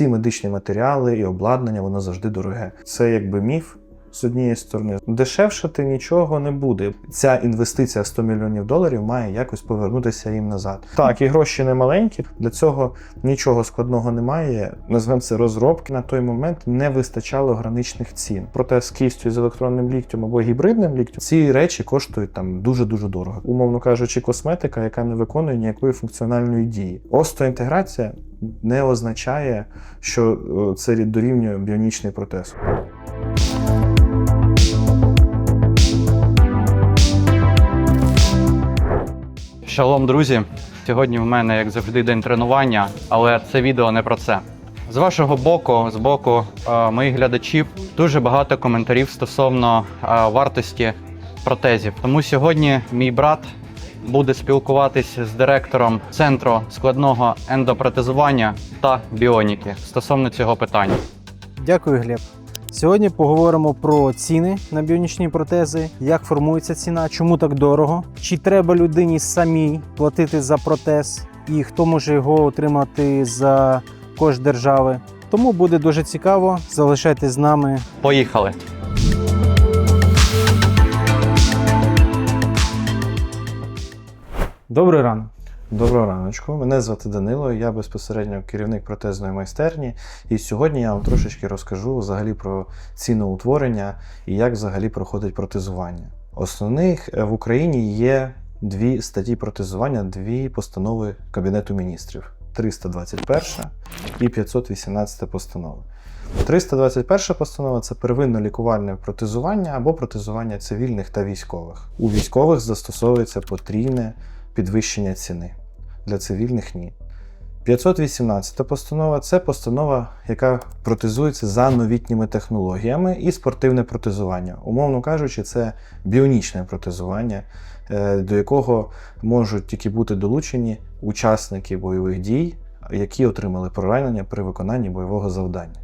Всі медичні матеріали і обладнання воно завжди дороге. Це якби міф. З однієї сторони, дешевшати нічого не буде. Ця інвестиція 100 мільйонів доларів має якось повернутися їм назад. Так, і гроші не маленькі. Для цього нічого складного немає. Назвемо це розробки. На той момент не вистачало граничних цін. Проте з кістю з електронним ліктем або гібридним ліктем ці речі коштують там дуже дуже дорого. Умовно кажучи, косметика, яка не виконує ніякої функціональної дії. Остеоінтеграція не означає, що е, це дорівнює біонічний протез. Шалом, друзі! Сьогодні в мене, як завжди, день тренування, але це відео не про це. З вашого боку, з боку е, моїх глядачів, дуже багато коментарів стосовно е, вартості протезів. Тому сьогодні мій брат буде спілкуватись з директором центру складного ендопротезування та біоніки стосовно цього питання. Дякую, Глеб. Сьогодні поговоримо про ціни на біонічні протези, як формується ціна, чому так дорого, чи треба людині самій платити за протез, і хто може його отримати за кошт держави. Тому буде дуже цікаво. Залишайтесь з нами. Поїхали! Добрий ранок. Доброго раночку. Мене звати Данило. Я безпосередньо керівник протезної майстерні. І сьогодні я вам трошечки розкажу взагалі про ціноутворення і як взагалі проходить протезування. Основних е, в Україні є дві статті протезування, дві постанови Кабінету міністрів: 321 і 518 постанова. 321 постанова це первинно лікувальне протезування або протезування цивільних та військових. У військових застосовується потрійне підвищення ціни. Для цивільних ні. 518 постанова це постанова, яка протезується за новітніми технологіями і спортивне протезування. Умовно кажучи, це біонічне протезування, е, до якого можуть тільки бути долучені учасники бойових дій, які отримали поранення при виконанні бойового завдання.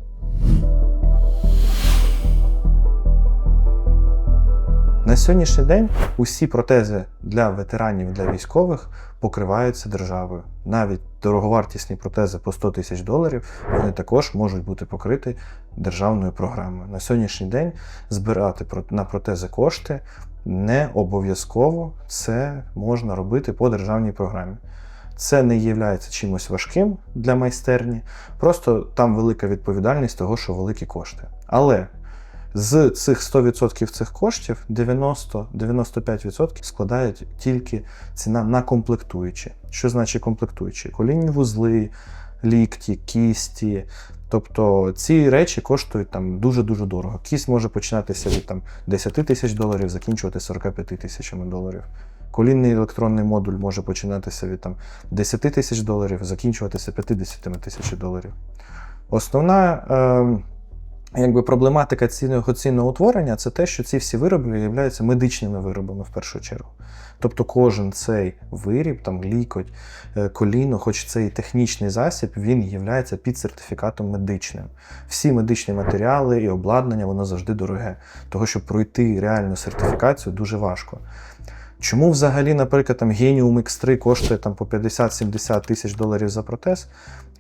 На сьогоднішній день усі протези для ветеранів для військових покриваються державою. Навіть дороговартісні протези по 100 тисяч доларів вони також можуть бути покриті державною програмою. На сьогоднішній день збирати на протези кошти не обов'язково це можна робити по державній програмі. Це не є чимось важким для майстерні, просто там велика відповідальність того, що великі кошти. Але з цих 100% цих коштів 90-95% складають тільки ціна на комплектуючі. Що значить комплектуючі? Колінні вузли, лікті, кісті. Тобто ці речі коштують там дуже-дуже дорого. Кість може починатися від там, 10 тисяч доларів, закінчувати 45 тисячами доларів. Колінний електронний модуль може починатися від там, 10 тисяч доларів, закінчуватися 50 тисяч доларів. Основна е, якби проблематика цінного ціноутворення це те, що ці всі вироби являються медичними виробами в першу чергу. Тобто кожен цей виріб, там лікоть, е, коліно, хоч це і технічний засіб, він є під сертифікатом медичним. Всі медичні матеріали і обладнання воно завжди дороге. Того, щоб пройти реальну сертифікацію, дуже важко. Чому взагалі, наприклад, там Genium X3 коштує там по 50-70 тисяч доларів за протез?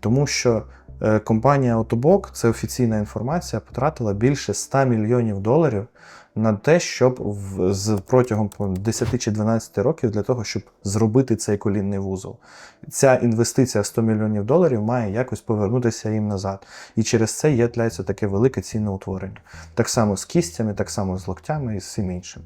Тому що компанія Autobok, це офіційна інформація, потратила більше 100 мільйонів доларів на те, щоб в, з, протягом по-моєму, 10 чи 12 років для того, щоб зробити цей колінний вузол. Ця інвестиція 100 мільйонів доларів має якось повернутися їм назад. І через це є тляється таке велике ціноутворення. Так само з кістями, так само з локтями і з всім іншим.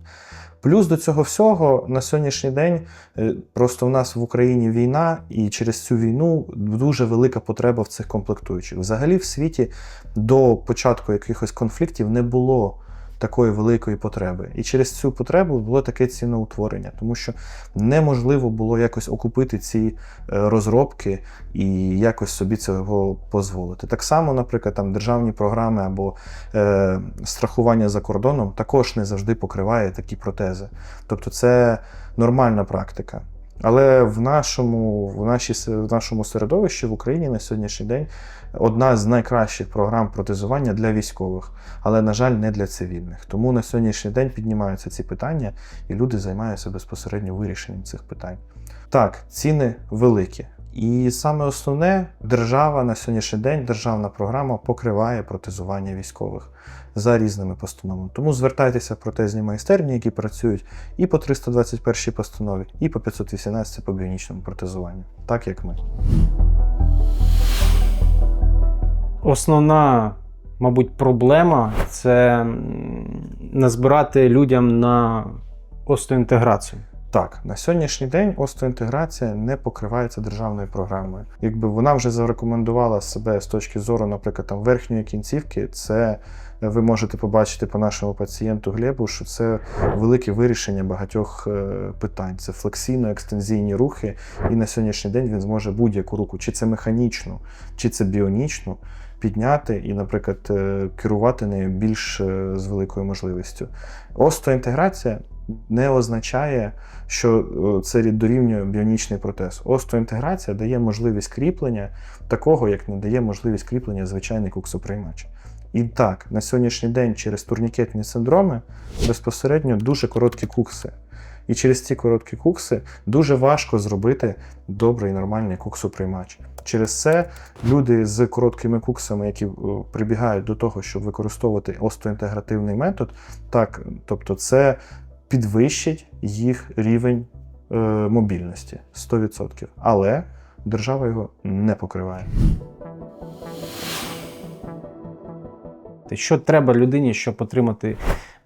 Плюс до цього всього на сьогоднішній день е, просто в нас в Україні війна, і через цю війну дуже велика потреба в цих комплектуючих. Взагалі, в світі до початку якихось конфліктів не було такої великої потреби. І через цю потребу було таке ціноутворення, тому що неможливо було якось окупити ці е, розробки і якось собі цього дозволити. Так само, наприклад, там державні програми або е, страхування за кордоном також не завжди покриває такі протези. Тобто це нормальна практика. Але в нашому, в, нашій, в нашому середовищі в Україні на сьогоднішній день одна з найкращих програм протезування для військових, але, на жаль, не для цивільних. Тому на сьогоднішній день піднімаються ці питання, і люди займаються безпосередньо вирішенням цих питань. Так, ціни великі, І саме основне, держава на сьогоднішній день, державна програма покриває протезування військових за різними постановами. Тому звертайтеся в протезні майстерні, які працюють і по 321 постанові, і по 518 по біонічному протезуванню, так як ми. Основна, мабуть, проблема це назбирати людям на остеоінтеграцію. Так, на сьогоднішній день остеоінтеграція не покривається державною програмою. Якби вона вже зарекомендувала себе з точки зору, наприклад, там верхньої кінцівки, це е, ви можете побачити по нашому пацієнту Глебу, що це велике вирішення багатьох е, питань. Це флексійно-екстензійні рухи, і на сьогоднішній день він зможе будь-яку руку, чи це механічну, чи це біонічну, підняти і, наприклад, е, керувати нею більш з великою можливістю. Остеоінтеграція не означає, що е, це дорівнює біонічний протез. Остеоінтеграція дає можливість кріплення такого, як не дає можливість кріплення звичайний куксоприймач. І так, на сьогоднішній день через турнікетні синдроми безпосередньо дуже короткі кукси. І через ці короткі кукси дуже важко зробити добрий нормальний куксоприймач. Через це люди з короткими куксами, які е, прибігають до того, щоб використовувати остеоінтегративний метод, так, тобто це підвищить їх рівень е, мобільності 100%. Але держава його не покриває. Що треба людині, щоб отримати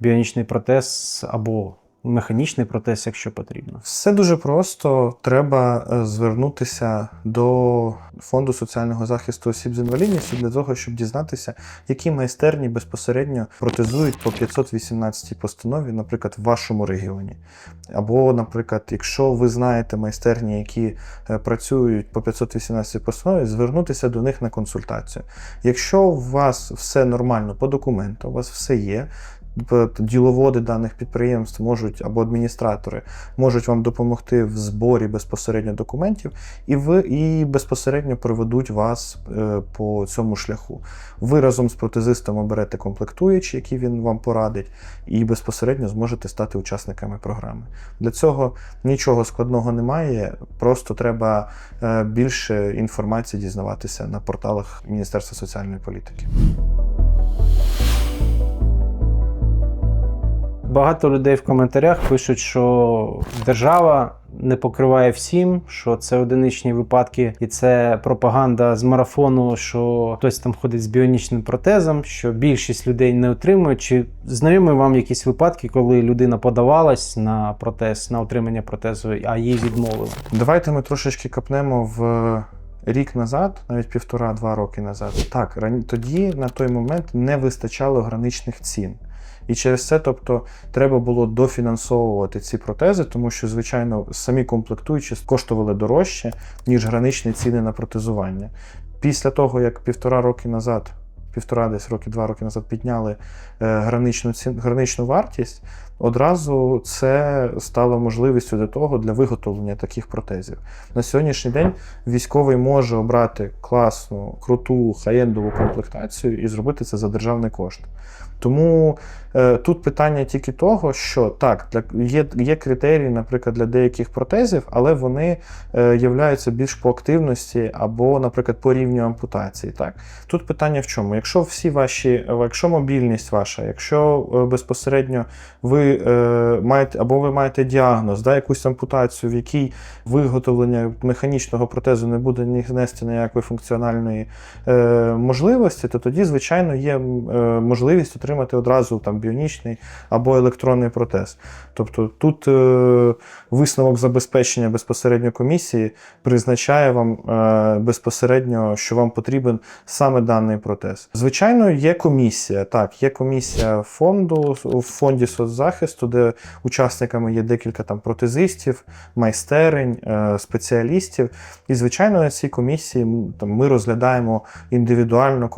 біонічний протез або механічний протез, якщо потрібно? Все дуже просто. Треба е, звернутися до фонду соціального захисту осіб з інвалідністю для того, щоб дізнатися, які майстерні безпосередньо протезують по 518 постанові, наприклад, в вашому регіоні. Або, наприклад, якщо ви знаєте майстерні, які е, працюють по 518 постанові, звернутися до них на консультацію. Якщо у вас все нормально по документу, у вас все є. Діловоди даних підприємств можуть або адміністратори можуть вам допомогти в зборі безпосередньо документів, і ви і безпосередньо проведуть вас е, по цьому шляху. Ви разом з протезистом оберете комплектуючі, які він вам порадить, і безпосередньо зможете стати учасниками програми. Для цього нічого складного немає, просто треба е, більше інформації дізнаватися на порталах Міністерства соціальної політики. Багато людей в коментарях пишуть, що держава не покриває всім, що це одиничні випадки, і це пропаганда з марафону, що хтось там ходить з біонічним протезом, що більшість людей не отримують. Чи знайомі вам якісь випадки, коли людина подавалась на протез, на отримання протезу, а їй відмовили? Давайте ми трошечки копнемо в рік назад, навіть півтора-два роки назад. Так, рані- тоді на той момент не вистачало граничних цін. І через це, тобто, треба було дофінансовувати ці протези, тому що, звичайно, самі комплектуючі коштували дорожче, ніж граничні ціни на протезування. Після того, як півтора роки назад, півтора десь роки, два роки назад підняли е, граничну, цін, граничну вартість, одразу це стало можливістю для того для виготовлення таких протезів. На сьогоднішній день військовий може обрати класну, круту хаєндову комплектацію і зробити це за державний кошт. Тому е, тут питання тільки того, що так, для, є, є критерії, наприклад, для деяких протезів, але вони е, являються більш по активності або, наприклад, по рівню ампутації. Так? Тут питання в чому? Якщо всі ваші, якщо мобільність ваша, якщо е, безпосередньо ви е, маєте або ви маєте діагноз, да, якусь ампутацію, в якій виготовлення механічного протезу не буде нести ніякої функціональної е, можливості, то тоді, звичайно, є е, можливість отримати одразу там біонічний або електронний протез. Тобто тут е, висновок забезпечення безпосередньо комісії призначає вам е, безпосередньо, що вам потрібен саме даний протез. Звичайно, є комісія. Так, є комісія фонду в фонді соцзахисту, де учасниками є декілька там протезистів, майстерень, е, спеціалістів. І, звичайно, на цій комісії там, ми розглядаємо індивідуально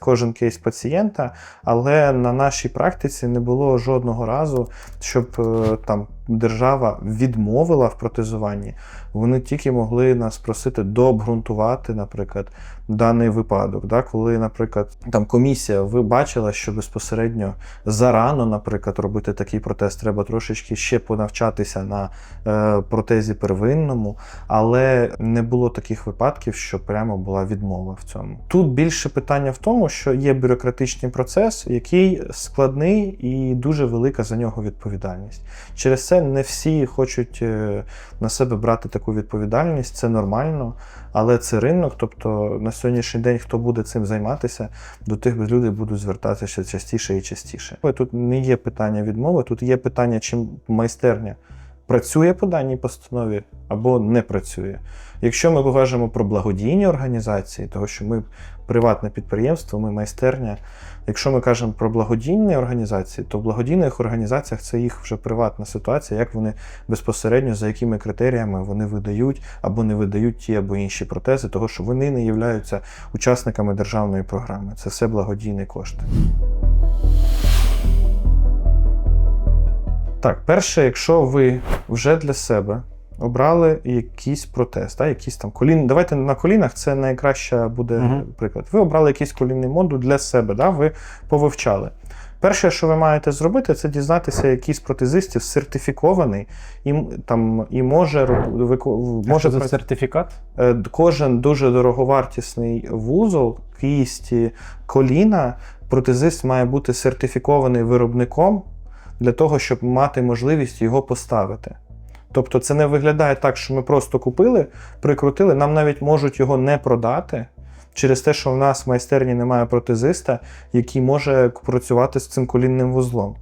кожен кейс пацієнта, але на нашій практиці не було жодного разу, щоб е, там держава відмовила в протезуванні, вони тільки могли нас просити дообґрунтувати, наприклад, даний випадок. Да? Коли, наприклад, там комісія ви бачила, що безпосередньо зарано, наприклад, робити такий протез, треба трошечки ще понавчатися на е, протезі первинному, але не було таких випадків, що прямо була відмова в цьому. Тут більше питання в тому, що є бюрократичний процес, який складний і дуже велика за нього відповідальність. Через це не всі хочуть е, на себе брати таку відповідальність, це нормально, але це ринок. Тобто на сьогоднішній день, хто буде цим займатися, до тих людей будуть звертатися частіше і частіше. Тут не є питання відмови, тут є питання, чим майстерня працює по даній постанові або не працює. Якщо ми кажемо про благодійні організації, того що ми приватне підприємство, ми майстерня. Якщо ми кажемо про благодійні організації, то в благодійних організаціях це їх вже приватна ситуація, як вони безпосередньо за якими критеріями вони видають або не видають ті або інші протези, того що вони не являються учасниками державної програми. Це все благодійні кошти. Так, перше, якщо ви вже для себе обрали якийсь протез, да, якийсь там колін. Давайте на колінах це найкраща буде Мгм. приклад. Ви обрали якийсь колінний модуль для себе, да, ви повивчали. Перше, що ви маєте зробити, це дізнатися, який з протезистів сертифікований і, там, і може, може Може за сертифікат? Е, Кожен дуже дороговартісний вузол, кісті, коліна, протезист має бути сертифікований виробником для того, щоб мати можливість його поставити. Тобто це не виглядає так, що ми просто купили, прикрутили, нам навіть можуть його не продати через те, що в нас в майстерні немає протезиста, який може працювати з цим колінним вузлом.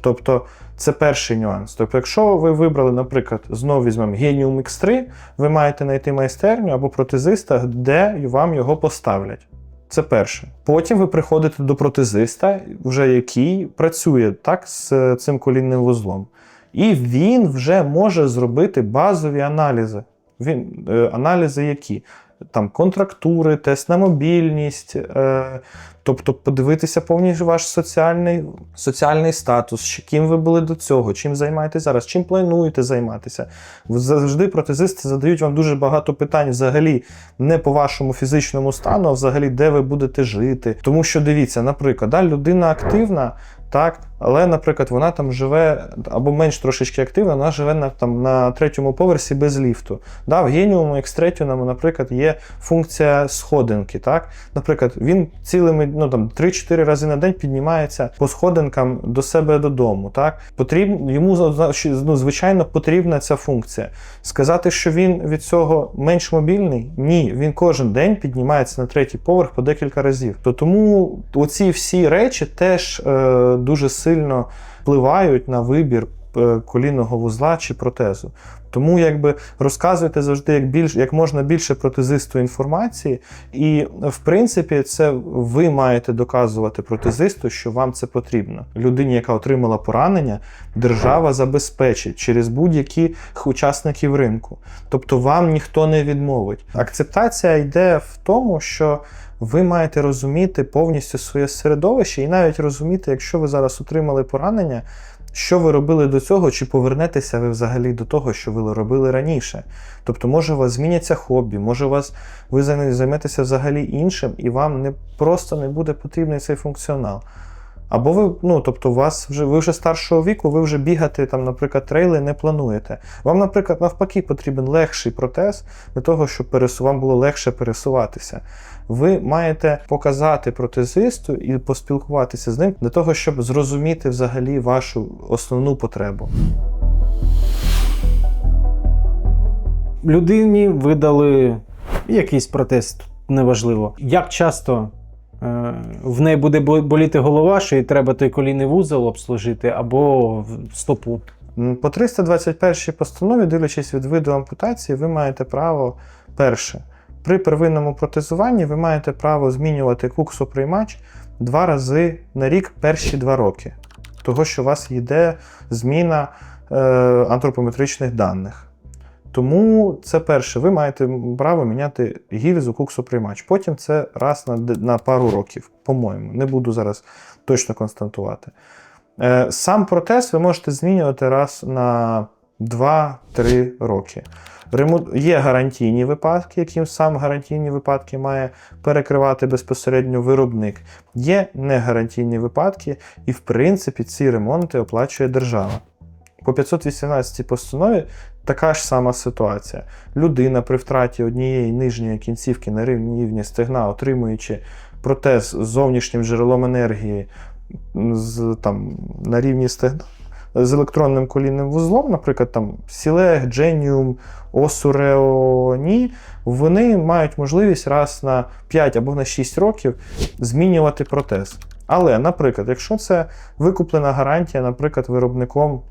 Тобто це перший нюанс. Тобто, якщо ви вибрали, наприклад, знову візьмемо Genium X3, ви маєте знайти майстерню або протезиста, де вам його поставлять. Це перше. Потім ви приходите до протезиста, вже який працює так з е, цим колінним вузлом. І він вже може зробити базові аналізи. Він, е, аналізи які? Там контрактури, тест на мобільність, е, тобто подивитися повністю ваш соціальний, соціальний статус, ким ви були до цього, чим займаєтесь зараз, чим плануєте займатися. Завжди протезисти задають вам дуже багато питань взагалі не по вашому фізичному стану, а взагалі де ви будете жити. Тому що дивіться, наприклад, да, людина активна. Так, але, наприклад, вона там живе або менш трошечки активна, вона живе на, там, на третьому поверсі без ліфту. Да, в Genium X3, наприклад, є функція сходинки. Так? Наприклад, він цілими ну, там, 3-4 рази на день піднімається по сходинкам до себе додому. Так? Потрібно, йому ну, звичайно потрібна ця функція. Сказати, що він від цього менш мобільний? Ні, він кожен день піднімається на третій поверх по декілька разів. То тому оці всі речі теж е, дуже сильно впливають на вибір колінного вузла чи протезу. Тому якби розказуйте завжди як більш як можна більше протезисту інформації, і в принципі, це ви маєте доказувати протезисту, що вам це потрібно. Людині, яка отримала поранення, держава забезпечить через будь-які учасників ринку. Тобто вам ніхто не відмовить. Акцептація йде в тому, що ви маєте розуміти повністю своє середовище і навіть розуміти, якщо ви зараз отримали поранення. Що ви робили до цього, чи повернетеся ви взагалі до того, що ви робили раніше? Тобто, може, у вас зміняться хобі, може, у вас ви займетеся взагалі іншим, і вам не просто не буде потрібний цей функціонал. Або ви, ну тобто, у вас вже ви вже старшого віку, ви вже бігати там, наприклад, трейли не плануєте. Вам, наприклад, навпаки, потрібен легший протез для того, щоб вам було легше пересуватися. Ви маєте показати протезисту і поспілкуватися з ним для того, щоб зрозуміти взагалі вашу основну потребу. Людині видали якийсь протез, неважливо. Як часто в неї буде боліти голова, що їй треба той колінний вузол обслужити, або стопу. По 321 постанові, дивлячись від виду ампутації, ви маєте право перше. При первинному протезуванні ви маєте право змінювати куксоприймач два рази на рік перші два роки. Того, що у вас йде зміна е, антропометричних даних. Тому це перше, ви маєте право міняти гільзу куксоприймач. Потім це раз на, на пару років, по-моєму. Не буду зараз точно констатувати. Е, Сам протез ви можете змінювати раз на 2-3 роки. Є гарантійні випадки, яким сам гарантійні випадки має перекривати безпосередньо виробник. Є негарантійні випадки, і в принципі ці ремонти оплачує держава. По 518 постанові така ж сама ситуація. Людина при втраті однієї нижньої кінцівки на рівні стегна, отримуючи протез з зовнішнім джерелом енергії з, там, на рівні стегна з електронним колінним вузлом, наприклад, там Сілег, Genium, Осуреоні, вони мають можливість раз на 5 або на 6 років змінювати протез. Але, наприклад, якщо це викуплена гарантія, наприклад, виробником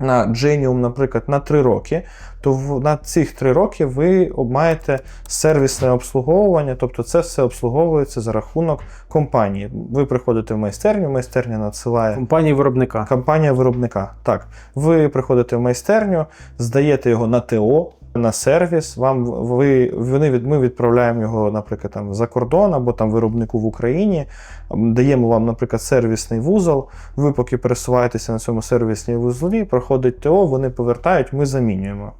на Genium, наприклад, на 3 роки, то в, на цих 3 роки ви маєте сервісне обслуговування, тобто це все обслуговується за рахунок компанії. Ви приходите в майстерню, майстерня надсилає компанія виробника. Компанія виробника. Так, ви приходите в майстерню, здаєте його на ТО, на сервіс. Вам ви вони від ми відправляємо його, наприклад, там за кордон або там виробнику в Україні. Даємо вам, наприклад, сервісний вузол. Ви поки пересуваєтеся на цьому сервісній вузлі, проходить ТО, вони повертають, ми замінюємо.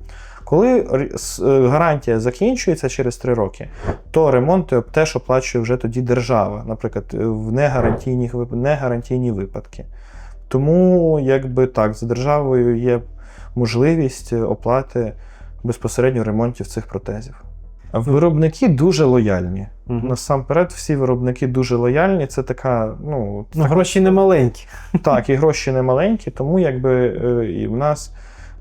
Коли е, гарантія закінчується через 3 роки, то ремонти теж оплачує вже тоді держава, наприклад, е, в негарантійні, негарантійні випадки. Тому, якби так, за державою є можливість оплати безпосередньо ремонтів цих протезів. А Виробники дуже лояльні. Мгм. Насамперед, всі виробники дуже лояльні. Це така, ну, Ну, гроші не маленькі. так, і гроші не маленькі, тому якби е, і в нас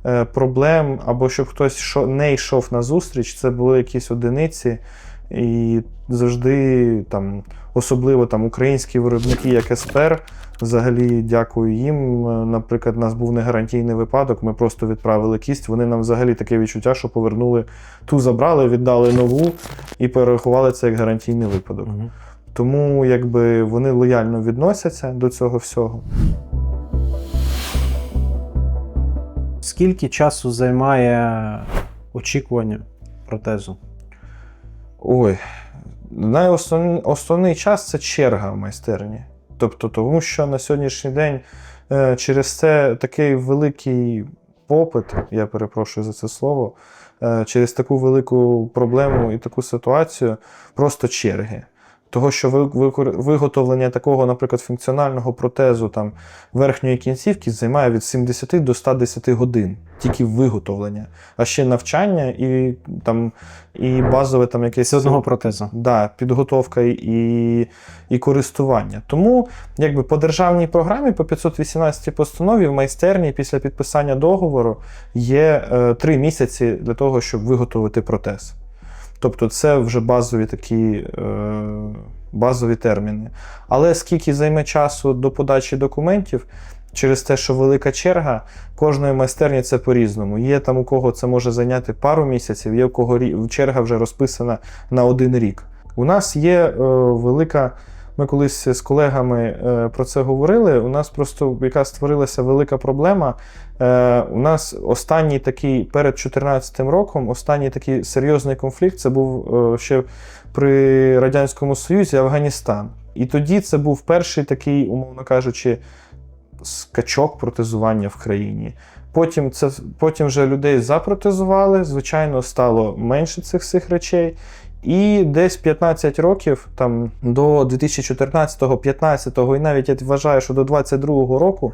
е, проблем, або щоб хтось не йшов на зустріч, це були якісь одиниці, і завжди там, особливо там українські виробники, як Еспер. Взагалі, дякую їм. Е, Наприклад, у нас був негарантійний випадок. Ми просто відправили кість. Вони нам взагалі таке відчуття, що повернули ту, забрали, віддали нову і перерахували це як гарантійний випадок. Мгм. Тому якби вони лояльно відносяться до цього всього. Скільки часу займає очікування протезу? Ой, найосновний основний час це черга в майстерні. Тобто, тому що на сьогоднішній день е, через це такий великий попит, я перепрошую за це слово, е, через таку велику проблему і таку ситуацію просто черги. Того, що виготовлення такого, наприклад, функціонального протезу там, верхньої кінцівки займає від 70 до 110 годин тільки виготовлення, а ще навчання і, там, і базове там якесь одного протезу. Да, підготовка і, і користування. Тому, якби по державній програмі, по 518 постанові в майстерні після підписання договору є е, місяці для того, щоб виготовити протез. Тобто, це вже базові такі е, базові терміни. Але скільки займе часу до подачі документів, через те, що велика черга, кожної майстерні це по-різному. Є там у кого це може зайняти пару місяців, є у кого черга вже розписана на один рік. У нас є е, велика. Ми колись з колегами е, про це говорили. У нас просто яка створилася велика проблема. Е, у нас останній такий перед 2014 роком, останній такий серйозний конфлікт це був е, ще при Радянському Союзі Афганістан. І тоді це був перший такий, умовно кажучи, скачок протезування в країні. Потім це потім вже людей запротезували. Звичайно, стало менше цих всіх речей. І десь 15 років, там до 2014-го, 15-го, і навіть я вважаю, що до 22-го року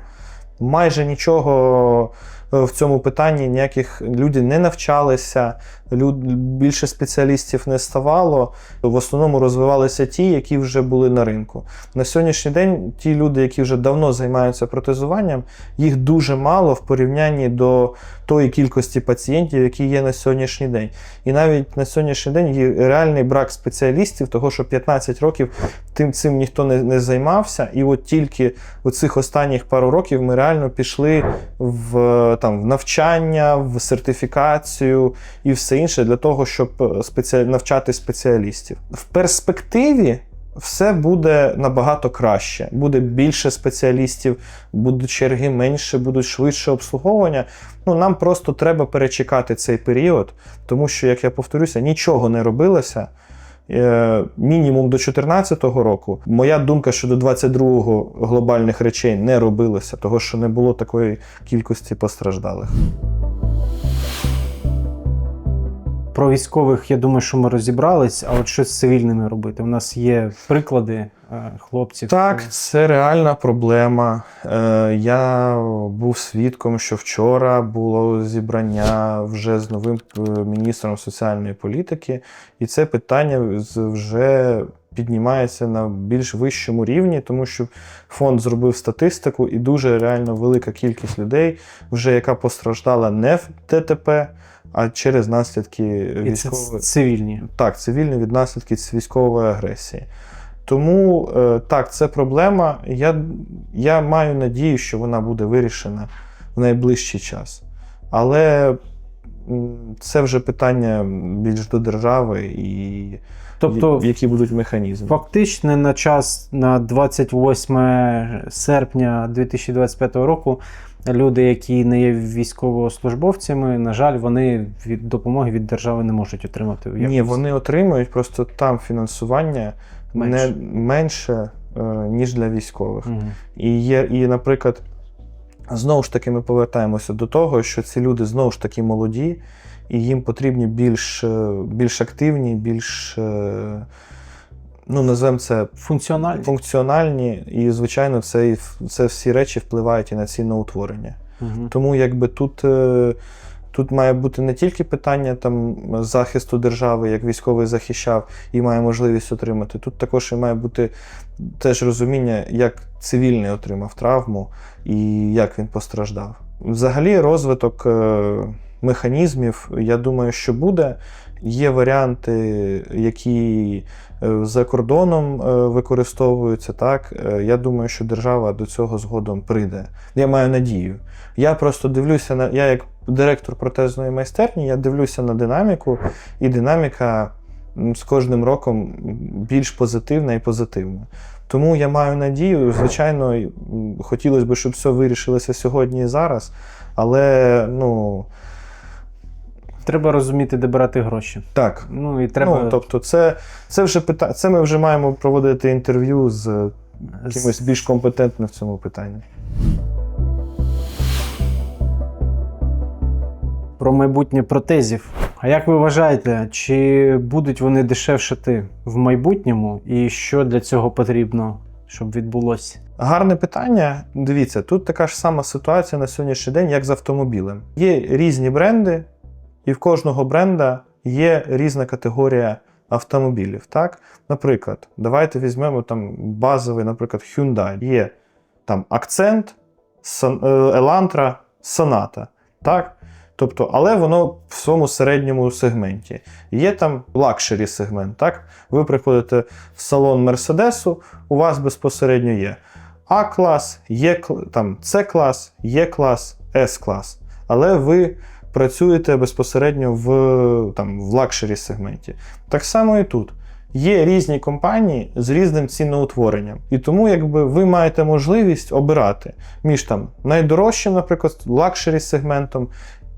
майже нічого в цьому питанні ніяких люди не навчалися, люд, більше спеціалістів не ставало. В основному розвивалися ті, які вже були на ринку. На сьогоднішній день ті люди, які вже давно займаються протезуванням, їх дуже мало в порівнянні до тої кількості пацієнтів, які є на сьогоднішній день. І навіть на сьогоднішній день є реальний брак спеціалістів, того що 15 років тим цим ніхто не, не займався. І от тільки у цих останніх пару років ми реально пішли в, там, в навчання, в сертифікацію і все інше для того, щоб спеці... навчати спеціалістів. В перспективі. Все буде набагато краще. Буде більше спеціалістів, будуть черги менше, будуть швидше обслуговування. Ну, нам просто треба перечекати цей період, тому що, як я повторюся, нічого не робилося е, мінімум до 2014 року. Моя думка, що до 22-го глобальних речей не робилося, того що не було такої кількості постраждалих. Про військових, я думаю, що ми розібрались, а от що з цивільними робити? У нас є приклади е, хлопців. Так, це реальна проблема. Е, Я був свідком, що вчора було зібрання вже з новим е, міністром соціальної політики, і це питання вже піднімається на більш вищому рівні, тому що фонд зробив статистику, і дуже реально велика кількість людей, вже яка постраждала не в ДТП, а через наслідки військової цивільні. так, цивільні від наслідків військової агресії. Тому е, так, це проблема. Я, я маю надію, що вона буде вирішена в найближчий час. Але це вже питання більш до держави і Тобто, які будуть механізми. фактично на час на 28 серпня 2025 року люди, які не є військовослужбовцями, на жаль, вони від допомоги від держави не можуть отримати. Ні, вони отримують, просто там фінансування Менше. не менше, е, ніж для військових. Мгм. І є, і, наприклад, знову ж таки, ми повертаємося до того, що ці люди знову ж таки молоді, і їм потрібні більш, е, більш активні, більш, е, ну, називаємо це Функціональні. функціональні, і, звичайно, це, це всі речі впливають і на ціноутворення. Мгм. Тому якби тут, тут має бути не тільки питання там, захисту держави, як військовий захищав і має можливість отримати. Тут також і має бути теж розуміння, як цивільний отримав травму і як він постраждав. Взагалі, розвиток е, механізмів, я думаю, що буде. Є варіанти, які е, за кордоном е, використовуються. Так, Е, я думаю, що держава до цього згодом прийде. Я маю надію. Я просто дивлюся на я, як директор протезної майстерні, я дивлюся на динаміку, і динаміка з кожним роком більш позитивна і позитивна. Тому я маю надію, звичайно, хотілося б, щоб все вирішилося сьогодні і зараз, але ну Треба розуміти, де брати гроші. так. Ну і треба Ну, тобто, це, це вже пита... це ми вже маємо проводити інтерв'ю з кимось більш компетентним в цьому питанні. про майбутнє протезів. А як ви вважаєте, чи будуть вони дешевшати в майбутньому, і що для цього потрібно, щоб відбулося? Гарне питання. Дивіться, тут така ж сама ситуація на сьогоднішній день, як з автомобілем. Є різні бренди, і в кожного бренда є різна категорія автомобілів. Так? Наприклад, давайте візьмемо там базовий, наприклад, Hyundai. Є там акцент, е, Elantra, Sonata. Так? Тобто, але воно в своєму середньому сегменті. Є там лакшері сегмент. Так? Ви приходите в салон Мерседесу, у вас безпосередньо є А-клас, є там С-клас, Є-клас, С-клас. Але ви працюєте безпосередньо в, там, в лакшері сегменті. Так само і тут. Є різні компанії з різним ціноутворенням. І тому якби ви маєте можливість обирати між там найдорожчим, наприклад, лакшері сегментом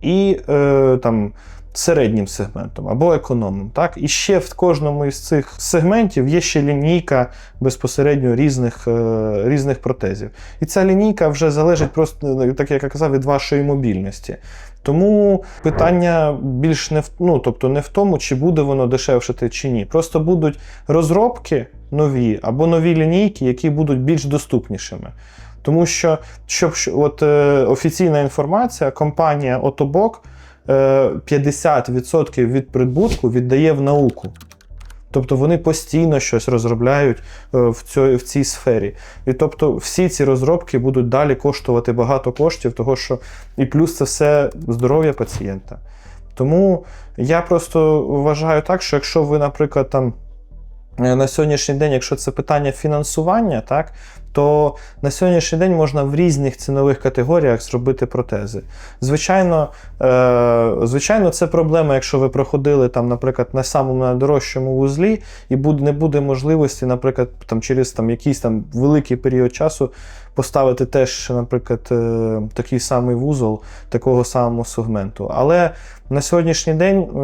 і е, там середнім сегментом або економним. Так? І ще в кожному із цих сегментів є ще лінійка безпосередньо різних, е, різних протезів. І ця лінійка вже залежить просто, так як я казав, від вашої мобільності. Тому питання більш не в ну, тобто не в тому, чи буде воно дешевшити чи ні. Просто будуть розробки нові або нові лінійки, які будуть більш доступнішими. Тому що, щоб от, е, офіційна інформація, компанія Отобок е, 50% від прибутку віддає в науку. Тобто вони постійно щось розробляють е, в, цій, в цій сфері. І тобто всі ці розробки будуть далі коштувати багато коштів, того що і плюс це все здоров'я пацієнта. Тому я просто вважаю так, що якщо ви, наприклад, там е, на сьогоднішній день, якщо це питання фінансування, так, то на сьогоднішній день можна в різних цінових категоріях зробити протези. Звичайно, е, звичайно, це проблема, якщо ви проходили там, наприклад, на самому найдорожчому вузлі, і не буде можливості, наприклад, там, через там, якийсь там великий період часу поставити теж, наприклад, е, такий самий вузол такого самого сегменту. Але на сьогоднішній день е,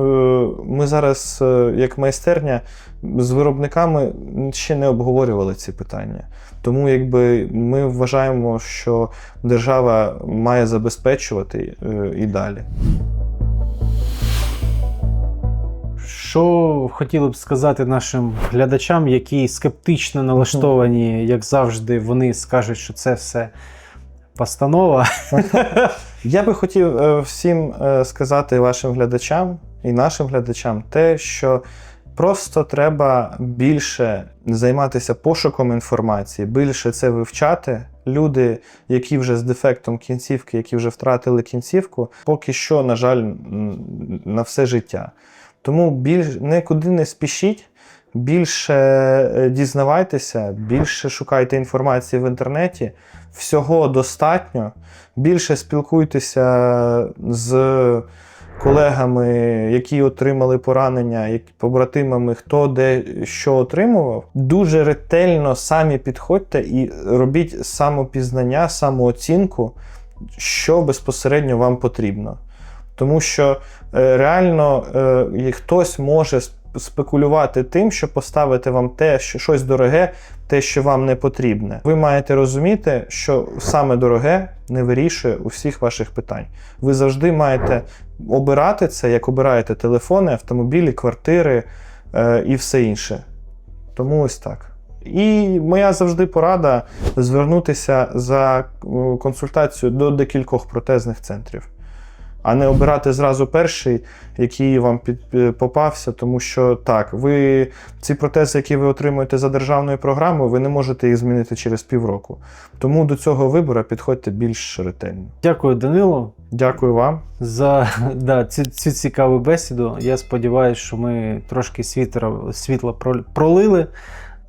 ми зараз, е, як майстерня, з виробниками ще не обговорювали ці питання. Тому якби ми вважаємо, що держава має забезпечувати е, і далі. Що хотіли б сказати нашим глядачам, які скептично налаштовані, як завжди, вони скажуть, що це все постанова. Я би хотів е, всім е, сказати вашим глядачам і нашим глядачам те, що просто треба більше займатися пошуком інформації, більше це вивчати. Люди, які вже з дефектом кінцівки, які вже втратили кінцівку, поки що, на жаль, на все життя. Тому більш нікуди не спішіть. Більше е, дізнавайтеся, більше шукайте інформації в інтернеті. Всього достатньо. Більше спілкуйтеся з колегами, які отримали поранення, як- побратимами, хто де що отримував. Дуже ретельно самі підходьте і робіть самопізнання, самооцінку, що безпосередньо вам потрібно. Тому що е, реально е, хтось може спекулювати тим, що поставити вам те, що щось дороге, те, що вам не потрібне. Ви маєте розуміти, що саме дороге не вирішує усіх ваших питань. Ви завжди маєте обирати це, як обираєте телефони, автомобілі, квартири е, і все інше. Тому ось так. І моя завжди порада звернутися за е, консультацією до декількох протезних центрів, а не обирати зразу перший, який вам під, е, попався, тому що так, ви ці протези, які ви отримуєте за державною програмою, ви не можете їх змінити через півроку. Тому до цього вибору підходьте більш ретельно. Дякую, Данило, Дякую вам. за да, цю, цю цікаву бесіду. Я сподіваюся, що ми трошки світла, світла прол- пролили.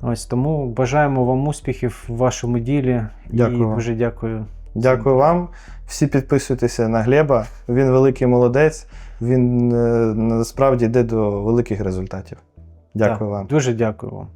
Ось тому бажаємо вам успіхів в вашому ділі. Дякую І дуже дякую. Дякую вам. Всі підписуйтеся на Глеба. Він великий молодець. Він е, насправді йде до великих результатів. Дякую Так, вам. Дуже дякую вам.